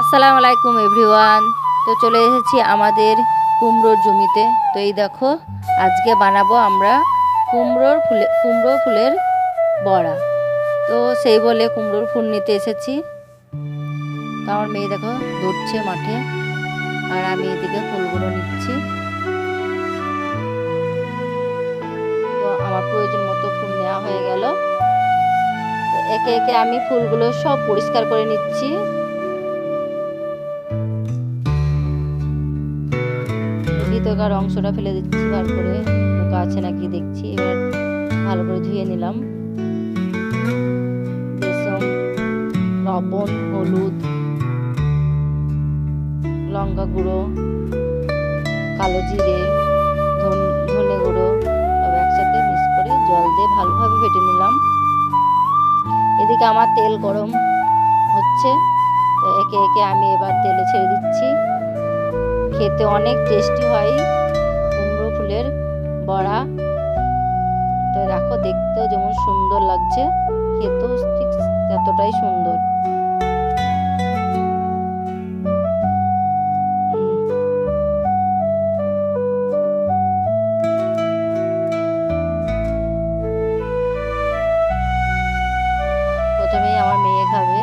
আসসালামু আলাইকুম এভরিওয়ান। তো চলে এসেছি আমাদের কুমড়োর জমিতে। তো এই দেখো, আজকে বানাবো আমরা কুমড়োর ফুলে, কুমড়ো ফুলের বড়া। তো সেই বলে কুমড়োর ফুল নিতে এসেছি। তো আমার মেয়ে দেখো দৌড়ছে মাঠে। আর আমি এদিকে ফুলগুলো নিচ্ছি। তো আমার প্রয়োজন মতো ফুল নেওয়া হয়ে গেল। একে একে আমি ফুলগুলো সব পরিষ্কার করে নিচ্ছি। ভিতরকার অংশটা ফেলে দিচ্ছি, বার করে। পোকা আছে নাকি দেখছি, এবার ভালো করে ধুয়ে নিলাম। লবণ, হলুদ, লঙ্কা গুঁড়ো, কালো জিরে ধনে গুঁড়ো সব একসাথে মিক্স করে জল দিয়ে ভালোভাবে ফেটে নিলাম। এদিকে আমার তেল গরম হচ্ছে, তো একে একে আমি এবার তেলে ছেড়ে দিচ্ছি। খেতে অনেক টেস্টি হয়। কুমড়ো ফুলের বড়া। তো দেখো, দেখতেও যেমন সুন্দর লাগছে। খেতেও ঠিক এতটাই সুন্দর। প্রথমেই আমার মেয়ে খাবে।